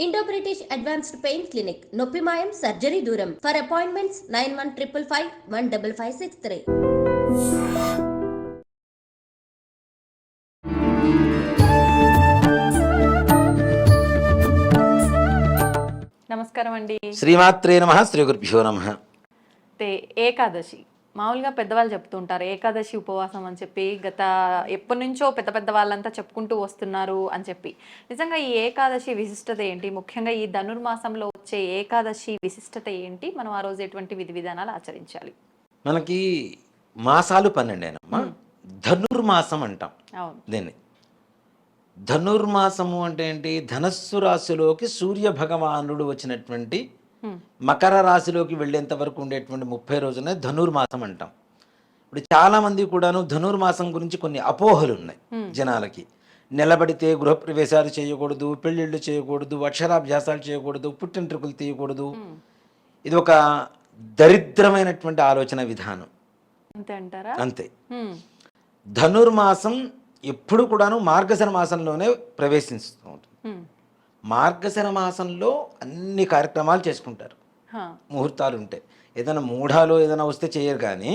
Indo British advanced pain clinic నొప్పి మాయం surgery దూరం for appointments nine one triple five one double five six three నమస్కారం అండి శ్రీమాత్రే నమ శ్రీ గురుభ్యో నమ ఏకాదశి మామూలుగా పెద్దవాళ్ళు చెప్తుంటారు ఏకాదశి ఉపవాసం అని చెప్పి గత ఎప్పటి నుంచో పెద్ద పెద్ద వాళ్ళంతా చెప్పుకుంటూ వస్తున్నారు అని చెప్పి. నిజంగా ఈ ఏకాదశి విశిష్టత ఏంటి? ముఖ్యంగా ఈ ధనుర్మాసంలో వచ్చే ఏకాదశి విశిష్టత ఏంటి? మనం ఆ రోజు ఎటువంటి విధి విధానాలు ఆచరించాలి? మనకి మాసాలు పన్నెండేనమ్మా. ధనుర్మాసం అంటాం దీన్ని. ధనుర్మాసము అంటే ఏంటి? ధనస్సు రాశిలోకి సూర్య భగవానుడు వచ్చినటువంటి. మకర రాశిలోకి వెళ్ళేంత వరకు ఉండేటువంటి ముప్పై రోజునే ధనుర్మాసం అంటాం. ఇప్పుడు చాలామంది కూడాను ధనుర్మాసం గురించి కొన్ని అపోహలు ఉన్నాయి జనాలకి. నిలబడితే గృహప్రవేశాలు చేయకూడదు పెళ్ళిళ్ళు చేయకూడదు అక్షరాభ్యాసాలు చేయకూడదు పుట్టింట్రుకులు తీయకూడదు. ఇది ఒక దరిద్రమైనటువంటి ఆలోచన విధానం. అంతే. ధనుర్మాసం ఎప్పుడు కూడాను మార్గశిర మాసంలోనే ప్రవేశిస్తూ ఉంటుంది. మార్గశిర మాసంలో అన్ని కార్యక్రమాలు చేసుకుంటారు. ముహూర్తాలు ఉంటాయి ఏదైనా మూఢాలు ఏదైనా వస్తే చేయరు కానీ.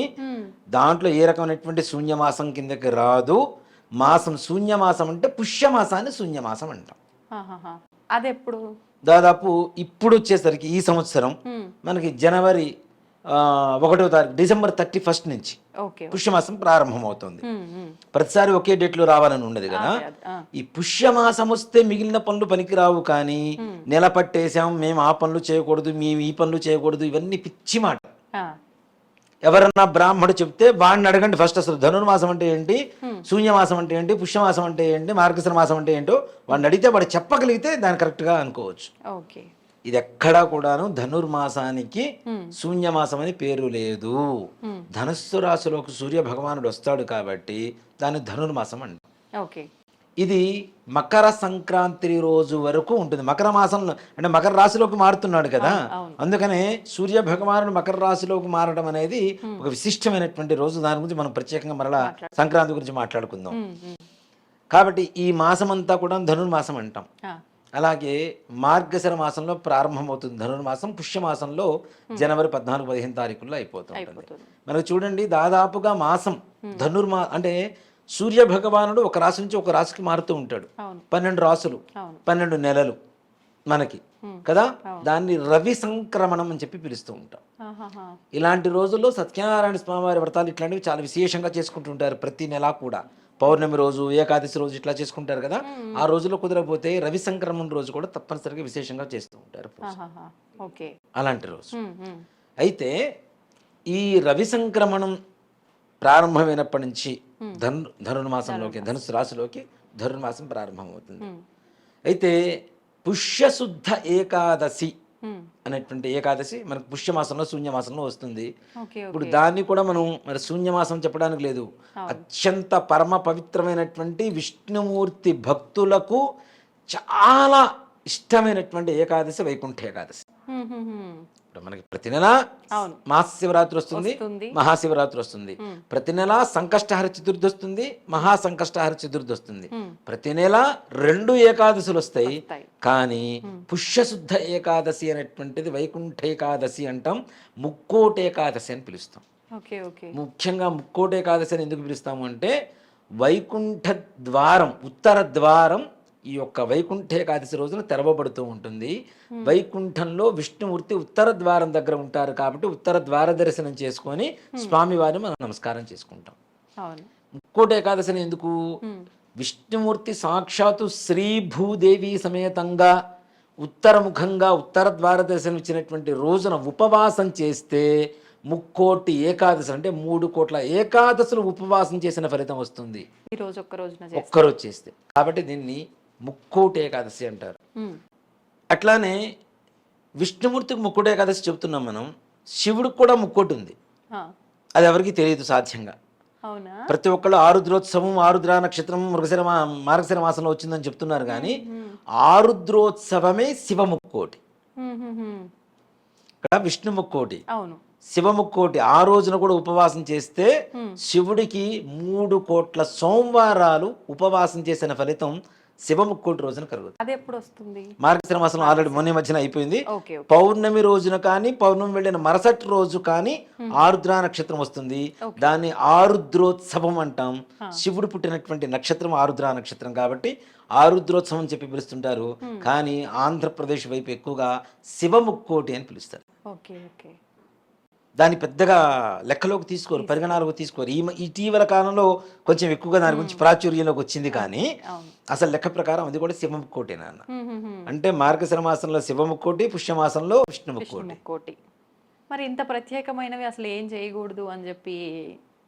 దాంట్లో ఏ రకమైనటువంటి శూన్యమాసం కిందకి రాదు మాసం శూన్యమాసం అంటే పుష్యమాసాన్ని శూన్యమాసం అంటాం ఆహాహా. అది ఎప్పుడు దాదాపు ఇప్పుడు వచ్చేసరికి ఈ సంవత్సరం. మనకి జనవరి ఒకటో తారీఖు డిసెంబర్ థర్టీ ఫస్ట్ నుంచి పుష్యమాసం ప్రారంభమవుతుంది. ప్రతిసారి ఒకే డేట్లో రావాలని ఉండదు కదా. ఈ పుష్యమాసం వస్తే మిగిలిన పనులు పనికిరావు కానీ నెల పట్టేసాం మేము ఆ పనులు చేయకూడదు మేము ఈ పనులు చేయకూడదు ఇవన్నీ పిచ్చి మాట. ఎవరన్నా బ్రాహ్మడు చెప్తే వాడిని అడగండి ఫస్ట్ అసలు ధనుర్మాసం అంటే ఏంటి శూన్యమాసం అంటే ఏంటి పుష్యమాసం అంటే ఏంటి మార్గశిర మాసం అంటే ఏంటో వాడిని అడిగితే వాడు చెప్పగలిగితే దాన్ని కరెక్ట్గా అనుకోవచ్చు. ఓకే. ఇది ఎక్కడా కూడాను ధనుర్మాసానికి శూన్యమాసం అని పేరు లేదు. ధనస్సు రాశిలోకి సూర్య భగవానుడు వస్తాడు కాబట్టి దాన్ని ధనుర్మాసం అండి ఓకే. ఇది మకర సంక్రాంతి రోజు వరకు ఉంటుంది. మకర మాసంలో అంటే మకర రాశిలోకి మారుతున్నాడు కదా. అందుకనే సూర్య భగవానుడు మకర రాశిలోకి మారడం అనేది ఒక విశిష్టమైనటువంటి రోజు. దాని గురించి మనం ప్రత్యేకంగా మరలా సంక్రాంతి గురించి మాట్లాడుకుందాం. కాబట్టి ఈ మాసం అంతా కూడా ధనుర్మాసం అంటాం. అలాగే మార్గశిర మాసంలో ప్రారంభమవుతుంది. ధనుర్మాసం పుష్యమాసంలో జనవరి పద్నాలుగు పదిహేను తారీఖుల్లో అయిపోతుంది. మనకు చూడండి దాదాపుగా మాసం ధనుర్మా అంటే సూర్య భగవానుడు ఒక రాశి నుంచి ఒక రాశికి మారుతూ ఉంటాడు. పన్నెండు రాసులు పన్నెండు నెలలు మనకి. కదా? దాన్ని రవి సంక్రమణం అని చెప్పి పిలుస్తూ ఉంటాం. ఇలాంటి రోజుల్లో సత్యనారాయణ స్వామివారి వ్రతాలు ఇట్లాంటివి చాలా విశేషంగా చేసుకుంటుంటారు ప్రతి నెలా కూడా. పౌర్ణమి రోజు ఏకాదశి రోజు ఇట్లా చేసుకుంటారు కదా ఆ రోజుల్లో కుదరకపోతే రవి సంక్రమణ రోజు కూడా తప్పనిసరిగా విశేషంగా చేస్తూ ఉంటారు అలాంటి రోజు. అయితే ఈ రవి సంక్రమణం ప్రారంభమైనప్పటి నుంచి ధను ధనుర్మాసంలోకి ధనుసు రాశిలోకి ధనుర్మాసం ప్రారంభమవుతుంది. అయితే పుష్యశుద్ధ ఏకాదశి. అనేటువంటి ఏకాదశి మనకు పుష్యమాసంలో శూన్యమాసంలో వస్తుంది. ఇప్పుడు దాన్ని కూడా మనం మరి శూన్యమాసం చెప్పడానికి లేదు. అత్యంత పరమ పవిత్రమైనటువంటి విష్ణుమూర్తి భక్తులకు చాలా ఇష్టమైనటువంటి ఏకాదశి వైకుంఠ ఏకాదశి. ఇప్పుడు మనకి ప్రతి నెల మహాశివరాత్రి వస్తుంది. మహాశివరాత్రి వస్తుంది. ప్రతి నెల సంకష్టహర చతుర్థి వస్తుంది. మహాసంకష్టహర చతుర్థి వస్తుంది. ప్రతి నెల రెండు ఏకాదశులు వస్తాయి. కానీ పుష్యశుద్ధ ఏకాదశి అనేటువంటిది వైకుంఠ ఏకాదశి అంటాం. ముక్కోటి ఏకాదశి అని పిలుస్తాం. ముఖ్యంగా ముక్కోటి ఏకాదశి అని ఎందుకు పిలుస్తాము అంటే వైకుంఠ ద్వారం ఉత్తర ద్వారం ఈ యొక్క వైకుంఠ ఏకాదశి రోజున తెరవబడుతూ ఉంటుంది. వైకుంఠంలో విష్ణుమూర్తి ఉత్తర ద్వారం దగ్గర ఉంటారు కాబట్టి ఉత్తర ద్వార దర్శనం చేసుకొని స్వామివారిని మనం నమస్కారం చేసుకుంటాం. ముక్కోటి ఏకాదశిని ఎందుకు? విష్ణుమూర్తి సాక్షాత్తు శ్రీ భూదేవి సమేతంగా ఉత్తరముఖంగా ఉత్తర ద్వార దర్శనం ఇచ్చినటువంటి రోజున ఉపవాసం చేస్తే ముక్కోటి ఏకాదశి అంటే మూడు కోట్ల ఏకాదశులు ఉపవాసం చేసిన ఫలితం వస్తుంది. ఈ రోజు ఒక్క రోజున ఒక్కరోజు చేస్తే. కాబట్టి దీన్ని ముక్కోటి ఏకాదశి అంటారు. అట్లానే విష్ణుమూర్తికి ముక్కోటి ఏకాదశి చెప్తున్నాం మనం శివుడికి కూడా ముక్కోటి ఉంది. అది ఎవరికి తెలియదు సాధ్యంగా. ప్రతి ఒక్కళ్ళు ఆరుద్రోత్సవం ఆరుద్ర నక్షత్రం మృగశిర మార్గశిర మాసంలో వచ్చిందని చెప్తున్నారు కానీ ఆరుద్రోత్సవమే శివ ముక్కోటి. ఇక్కడ విష్ణు ముక్కోటి. శివ ముక్కోటి ఆ రోజున కూడా ఉపవాసం చేస్తే శివుడికి మూడు కోట్ల సోమవారాలు ఉపవాసం చేసిన ఫలితం శివముక్కోటి రోజున కలుగుతుంది. అది ఎప్పుడు వస్తుంది మార్గశిర. మాసంలో ఆల్రెడీ మొన్న మధ్యన అయిపోయింది. పౌర్ణమి రోజున కానీ పౌర్ణమి వెళ్ళిన మరుసటి రోజు కానీ ఆరుద్ర నక్షత్రం వస్తుంది. దాన్ని ఆరుద్రోత్సవం అంటాం. శివుడు పుట్టినటువంటి నక్షత్రం ఆరుద్ర నక్షత్రం కాబట్టి ఆరుద్రోత్సవం అని చెప్పి పిలుస్తుంటారు. కానీ ఆంధ్రప్రదేశ్ వైపు ఎక్కువగా శివముక్కోటి అని పిలుస్తారు. Okay okay. దాన్ని పెద్దగా లెక్కలోకి తీసుకోరు పరిగణలోకి తీసుకోరు. ఈ ఇటీవల కాలంలో కొంచెం ఎక్కువగా దాని గురించి ప్రాచుర్యంలోకి వచ్చింది కానీ అసలు లెక్క ప్రకారం అది కూడా శివముక్కోటి నాన్న. అంటే మార్గశిర మాసంలో శివముక్కోటి పుష్యమాసంలో విష్ణుముక్కోటి. ముక్కోటి మరి ఇంత ప్రత్యేకమైనవి అసలు ఏం చేయకూడదు అని చెప్పి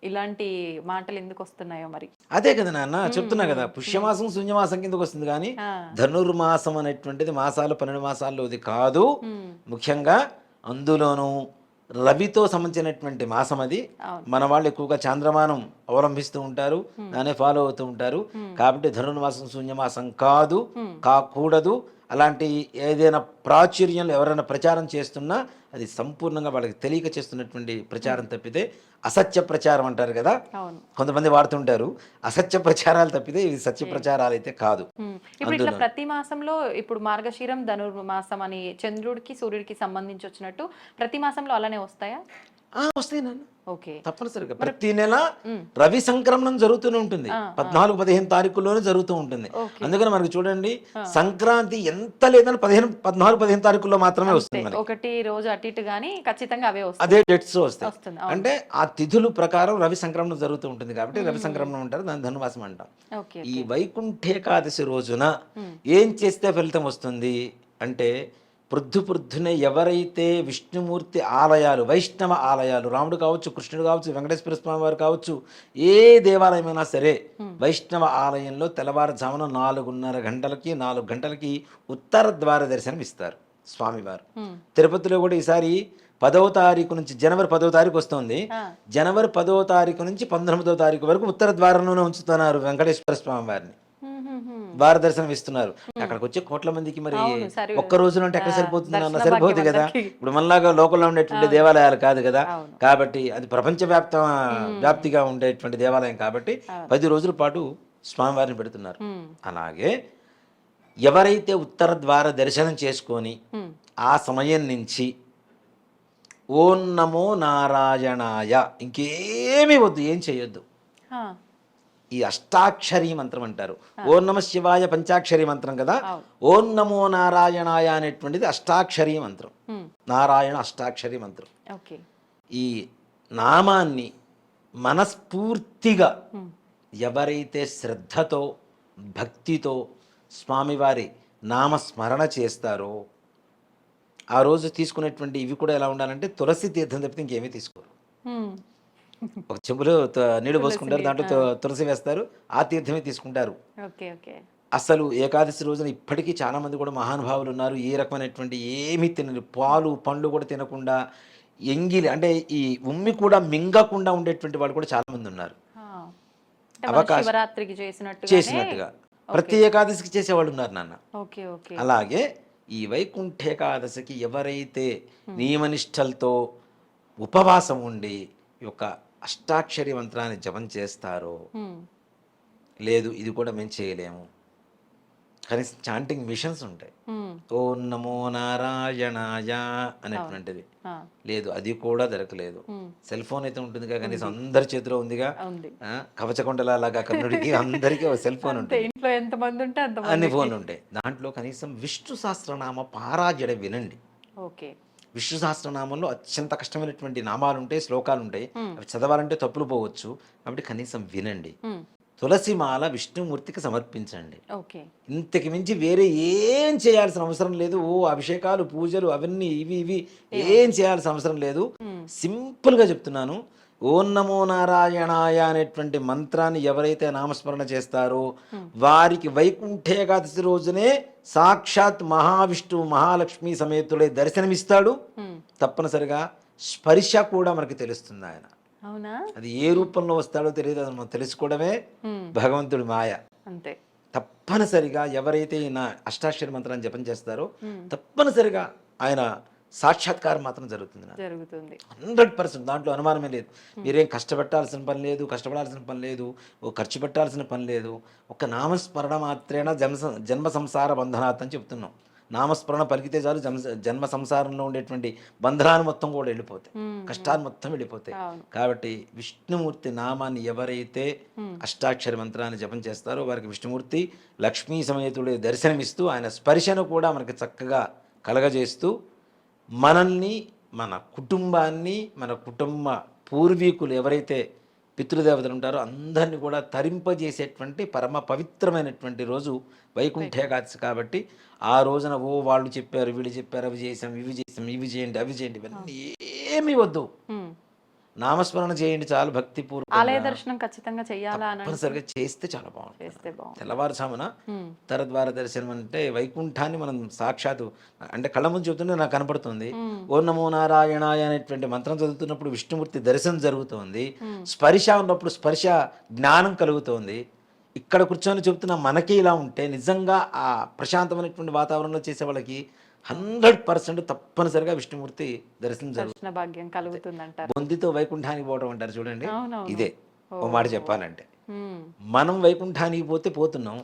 ఇలాంటి మాటలు ఎందుకు వస్తున్నాయో మరి? అదే కదా నాన్న చెప్తున్నా కదా పుష్యమాసం శూన్యమాసం కిందకు వస్తుంది కానీ. ధనుర్మాసం అనేటువంటిది మాసాలు పన్నెండు మాసాల్లో ఇది కాదు. ముఖ్యంగా అందులోనూ రవితో సంబంధించినటువంటి మాసం అది. మన వాళ్ళు ఎక్కువగా చాంద్రమానం అవలంబిస్తూ ఉంటారు. దాన్ని ఫాలో అవుతూ ఉంటారు. కాబట్టి ధనుర్మాసం శూన్యమాసం కాదు. కాకూడదు. అలాంటి ఏదైనా ప్రాచుర్యంలో ఎవరైనా ప్రచారం చేస్తున్నా అది సంపూర్ణంగా వాళ్ళకి తెలియక చేస్తున్నటువంటి ప్రచారం తప్పితే అసత్య ప్రచారం అంటారు కదా? కొంతమంది వాడుతుంటారు. అసత్య ప్రచారాలు తప్పితే ఇవి సత్య ప్రచారాలు అయితే కాదు. హ్మ్. ఇప్పుడు ఇట్లా ప్రతి మాసంలో ఇప్పుడు మార్గశిరం ధనుర్మాసం అని చంద్రుడికి సూర్యుడికి సంబంధించి వచ్చినట్టు ప్రతి మాసంలో అలానే వస్తాయా? వస్తాయి నాన్న. తప్పనిసరిగా. ప్రతి నెల రవి సంక్రమణం జరుగుతూనే ఉంటుంది. పద్నాలుగు పదిహేను తారీఖుల్లోనే జరుగుతూ ఉంటుంది. అందుకని మనకి చూడండి సంక్రాంతి ఎంత లేదని పదిహేను పద్నాలుగు పదిహేను తారీఖుల్లో మాత్రమే వస్తుంది ఒకటి రోజు అటు ఇటు గానీ ఖచ్చితంగా అవే వస్తాయి. అదే డేట్స్ వస్తాయి. అంటే ఆ తిథుల ప్రకారం రవి సంక్రమణం జరుగుతూ ఉంటుంది కాబట్టి రవి సంక్రమణం అంటారు దాన్ని ధనుమాసం అంటాం. ఈ వైకుంఠేకాదశి రోజున ఏం చేస్తే ఫలితం వస్తుంది? అంటే పృథు పృథునే ఎవరైతే విష్ణుమూర్తి ఆలయాలు వైష్ణవ ఆలయాలు రాముడు కావచ్చు కృష్ణుడు కావచ్చు వెంకటేశ్వర స్వామి వారు కావచ్చు ఏ దేవాలయమైనా సరే వైష్ణవ ఆలయంలో తెల్లవారుజామున నాలుగున్నర గంటలకి నాలుగు గంటలకి ఉత్తర ద్వార దర్శనం ఇస్తారు స్వామివారు. తిరుపతిలో కూడా ఈసారి పదవ తారీఖు నుంచి జనవరి పదవ తారీఖు వస్తుంది. జనవరి పదవ తారీఖు నుంచి పంతొమ్మిదవ తారీఖు వరకు ఉత్తర ద్వారంలోనే ఉంచుతున్నారు వెంకటేశ్వర స్వామి వారిని ద్వార దర్శనం ఇస్తున్నారు అక్కడికి వచ్చే కోట్ల మందికి మరి. ఒక్క రోజులో అంటే ఎక్కడ సరిపోతుంది అన్న సరిపోదు కదా. ఇప్పుడు మనలాగా లోకల్లో ఉండేటువంటి దేవాలయాలు కాదు కదా. కాబట్టి అది ప్రపంచ వ్యాప్త వ్యాప్తిగా ఉండేటువంటి దేవాలయం కాబట్టి పది రోజుల పాటు స్వామివారిని పెడుతున్నారు. అలాగే ఎవరైతే ఉత్తర ద్వార దర్శనం చేసుకొని. ఆ సమయం నుంచి ఓం నమో నారాయణాయ ఇంకేమీ వద్దు ఏం చేయొద్దు ఈ అష్టాక్షరి మంత్రం అంటారు ఓం నమ శివాయ పంచాక్షరి మంత్రం కదా. ఓం నమో నారాయణాయ అనేటువంటిది అష్టాక్షరి మంత్రం. నారాయణ అష్టాక్షరి మంత్రం ఈ నామాన్ని మనస్ఫూర్తిగా. ఎవరైతే శ్రద్ధతో భక్తితో స్వామివారి నామస్మరణ చేస్తారో ఆ రోజు తీసుకునేటువంటి ఇవి కూడా ఎలా ఉండాలంటే తులసి తీర్థం తప్పితే ఇంకేమీ తీసుకోరు. ఒక చెంబులో నీళ్ళు పోసుకుంటారు దాంట్లో తులసి వేస్తారు ఆ తీర్థమే తీసుకుంటారు. అసలు ఏకాదశి రోజున ఇప్పటికీ చాలా మంది కూడా మహానుభావులు ఉన్నారు ఏ రకమైనటువంటి ఏమీ తినరు పాలు పండ్లు కూడా తినకుండా ఎంగిలి అంటే ఈ ఉమ్మి కూడా మింగకుండా ఉండేటువంటి వాళ్ళు కూడా చాలా మంది ఉన్నారు. అవకాశం- చేసినట్టుగా. ప్రతి ఏకాదశికి చేసేవాళ్ళు ఉన్నారు నాన్న. అలాగే ఈ వైకుంఠ ఏకాదశికి ఎవరైతే నియమనిష్టలతో ఉపవాసం ఉండి ఈ యొక్క అష్టాక్షరి మంత్రాన్ని జపం చేస్తారో. లేదు ఇది కూడా మేము చేయలేము. కనీసం చాంటింగ్ మిషన్స్ ఉంటాయి. ఓం నమో నారాయణాయ అనేటువంటిది. లేదు అది కూడా దొరకలేదు. సెల్ ఫోన్ అయితే ఉంటుందిగా కనీసం అందరి చేతిలో ఉందిగా. ఉంది. ఆ, కవచకొండల లాగా కర్ణుడికి అందరికీ సెల్ ఫోన్ ఉంటుంది. ఇంట్లో ఎంత మంది ఉంటే అన్ని ఫోన్లు ఉంటాయి. దాంట్లో కనీసం విష్ణు సహస్రనామ పారాజడ వినండి. ఓకే. విష్ణు సహస్రనామంలో అత్యంత కష్టమైనటువంటి నామాలు ఉంటాయి శ్లోకాలు ఉంటాయి అవి చదవాలంటే తప్పులు పోవచ్చు. కాబట్టి కనీసం వినండి. హ్మ్. తులసిమాల విష్ణుమూర్తికి సమర్పించండి. ఇంతకు మించి వేరే ఏం చేయాల్సిన అవసరం లేదు. ఓ అభిషేకాలు పూజలు అవన్నీ ఇవి ఇవి ఏం? చేయాల్సిన అవసరం లేదు. సింపుల్గా చెప్తున్నాను. ఓం నమో నారాయణాయ అనేటువంటి మంత్రాన్ని ఎవరైతే నామస్మరణ చేస్తారో వారికి వైకుంఠ ఏకాదశి రోజునే సాక్షాత్ మహావిష్ణువు మహాలక్ష్మి సమేతుడే దర్శనమిస్తాడు. తప్పనిసరిగా స్పర్శ కూడా మనకి తెలుస్తుంది ఆయన అవునా అది ఏ రూపంలో వస్తాడో తెలియదు అది మనం తెలుసుకోవడమే. భగవంతుడి మాయ అంతే తప్పనిసరిగా ఎవరైతే నా అష్టాక్షరి మంత్రాన్ని జపం చేస్తారో తప్పనిసరిగా ఆయన సాక్షాత్కారం మాత్రం జరుగుతుంది జరుగుతుంది. హండ్రెడ్ పర్సెంట్ దాంట్లో అనుమానమే లేదు. మీరేం కష్టపెట్టాల్సిన పని లేదు కష్టపడాల్సిన పని లేదు ఓ ఖర్చు పెట్టాల్సిన పని లేదు ఒక నామస్మరణ మాత్రేనా జన్మ జన్మ సంసార బంధనాత్ అని చెప్తున్నాం. నామస్మరణ పలికితే చాలు జన్మ జన్మ సంసారంలో ఉండేటువంటి బంధనాలు మొత్తం కూడా వెళ్ళిపోతాయి. కష్టాలు మొత్తం వెళ్ళిపోతాయి. కాబట్టి విష్ణుమూర్తి నామాన్ని ఎవరైతే అష్టాక్షరి మంత్రాన్ని జపం చేస్తారో వారికి విష్ణుమూర్తి లక్ష్మీ సమేతుడి దర్శనమిస్తూ ఆయన స్పర్శను కూడా మనకి చక్కగా కలగజేస్తూ మనల్ని మన కుటుంబాన్ని మన కుటుంబ పూర్వీకులు ఎవరైతే పితృదేవతలు ఉంటారో అందరినీ కూడా తరింపజేసేటువంటి పరమ పవిత్రమైనటువంటి రోజు వైకుంఠ ఏకాదశి కాబట్టి ఆ రోజున ఓ వాళ్ళు చెప్పారు వీళ్ళు చెప్పారు అవి చేసాం ఇవి చేసాం ఇవి చేయండి అవి చేయండి ఇవన్నీ ఏమీ వద్దు. నామస్మరణ చేయండి చాలు భక్తి ఆలయ దర్శనం ఖచ్చితంగా తప్పనిసరిగా చేస్తే చాలా బాగుంటుంది. తెల్లవారుజామున. తరద్వార దర్శనం అంటే వైకుంఠాన్ని మనం సాక్షాత్తు అంటే కళ్ళ ముందు చెబుతుంటే నాకు కనపడుతుంది. ఓ నమో నారాయణాయ అనేటువంటి మంత్రం చదువుతున్నప్పుడు విష్ణుమూర్తి దర్శనం జరుగుతోంది. స్పర్శ ఉన్నప్పుడు స్పర్శ జ్ఞానం కలుగుతోంది. ఇక్కడ కూర్చొని చెబుతున్న మనకి ఇలా ఉంటే నిజంగా ఆ ప్రశాంతమైనటువంటి వాతావరణంలో చేసే వాళ్ళకి హండ్రెడ్ పర్సెంట్ తప్పనిసరిగా విష్ణుమూర్తి దర్శనం జరుగుతుంది దర్శన భాగ్యం కలుగుతుంది అంటారు బొందితో వైకుంఠానికి పోవడం అంటారు చూడండి. ఇదే ఓ మాట చెప్పాలంటే. మనం వైకుంఠానికి పోతే పోతున్నాం.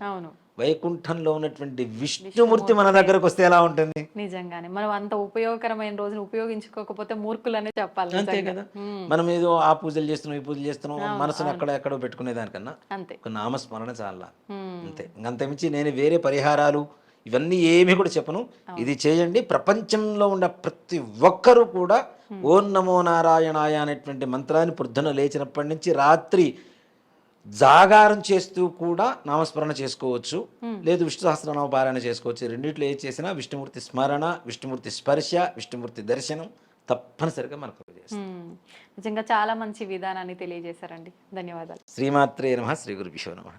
వైకుంఠంలో ఉన్నటువంటి విష్ణుమూర్తి మన దగ్గరకు వస్తే ఎలా ఉంటుంది? నిజంగానే. మనం అంత ఉపయోగకరమైన రోజును ఉపయోగించుకోకపోతే మూర్ఖులనే చెప్పాలి అంతే. కదా. మనం ఏదో ఆ పూజలు చేస్తున్నాం ఈ పూజలు చేస్తున్నాం మనసును అక్కడ ఎక్కడో పెట్టుకునే దానికన్నా అంతే. ఒక నామస్మరణ చాలా. అంతే. అంతమించి నేను వేరే పరిహారాలు ఇవన్నీ ఏమీ కూడా చెప్పను. ఇది చేయండి. ప్రపంచంలో ఉన్న ప్రతి ఒక్కరూ కూడా ఓం నమో నారాయణాయ అనేటువంటి మంత్రాన్ని పొద్దున లేచినప్పటి నుంచి రాత్రి జాగారం చేస్తూ కూడా నామస్మరణ చేసుకోవచ్చు. లేదు విష్ణు సహస్రనామ పారాయణ చేసుకోవచ్చు. రెండిట్లో ఏది చేసినా విష్ణుమూర్తి స్మరణ విష్ణుమూర్తి స్పర్శ విష్ణుమూర్తి దర్శనం తప్పనిసరిగా మనకు. నిజంగా చాలా మంచి విధానాన్ని తెలియజేశారండి. ధన్యవాదాలు. శ్రీమాత్రే నమ. శ్రీ గురు నమ.